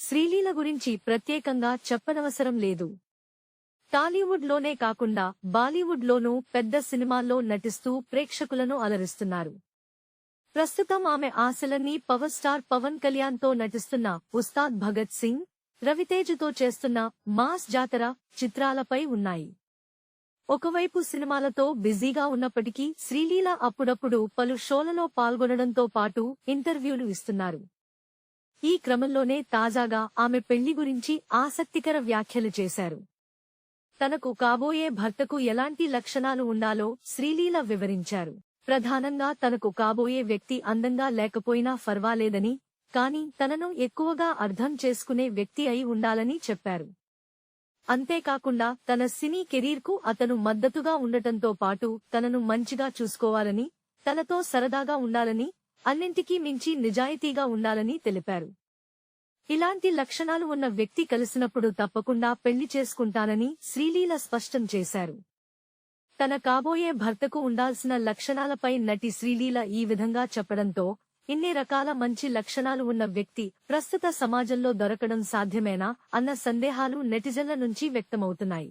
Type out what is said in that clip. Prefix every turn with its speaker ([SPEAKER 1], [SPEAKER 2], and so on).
[SPEAKER 1] శ్రీలీల గురించి ప్రత్యేకంగా చెప్పనవసరం లేదు. టాలీవుడ్లోనే కాకుండా బాలీవుడ్లోనూ పెద్ద సినిమాల్లో నటిస్తూ ప్రేక్షకులను అలరిస్తున్నారు. ప్రస్తుతం ఆమె ఆశలన్నీ పవర్ స్టార్ పవన్ కళ్యాణ్తో నటిస్తున్న ఉస్తాద్ భగత్ సింగ్ రవితేజతో చేస్తున్న మాస్ జాతర చిత్రాలపై ఉన్నాయి. ఒకవైపు సినిమాలతో బిజీగా ఉన్నప్పటికీ శ్రీలీల అప్పుడప్పుడు పలు షోలలో పాల్గొనడంతో పాటు ఇంటర్వ్యూలు ఇస్తున్నారు. ఈ క్రమంలోనే తాజాగా ఆమె పెళ్ళి గురించి ఆసక్తికర వ్యాఖ్యలు చేశారు. తనకు కాబోయే భర్తకు ఎలాంటి లక్షణాలు ఉండాలో శ్రీలీల వివరించారు. ప్రధానంగా తనకు కాబోయే వ్యక్తి అందంగా లేకపోయినా ఫర్వాలేదని కాని తనను ఎక్కువగా అర్థం చేసుకునే వ్యక్తి అయి ఉండాలని చెప్పారు. అంతేకాకుండా తన సినీ కెరీర్కు అతను మద్దతుగా ఉండటంతో పాటు తనను మంచిగా చూసుకోవాలని తనతో సరదాగా ఉండాలని అన్నింటికీ మించి నిజాయితీగా ఉండాలని తెలిపారు. ఇలాంటి లక్షణాలు ఉన్న వ్యక్తి కలిసినప్పుడు తప్పకుండా పెళ్ళి చేసుకుంటానని శ్రీలీల స్పష్టం చేశారు. తన కాబోయే భర్తకు ఉండాల్సిన లక్షణాలపై నటి శ్రీలీల ఈ విధంగా చెప్పడంతో ఇన్ని రకాల మంచి లక్షణాలు ఉన్న వ్యక్తి ప్రస్తుత సమాజంలో దొరకడం సాధ్యమేనా అన్న సందేహాలు నెటిజన్ల నుంచి వ్యక్తమవుతున్నాయి.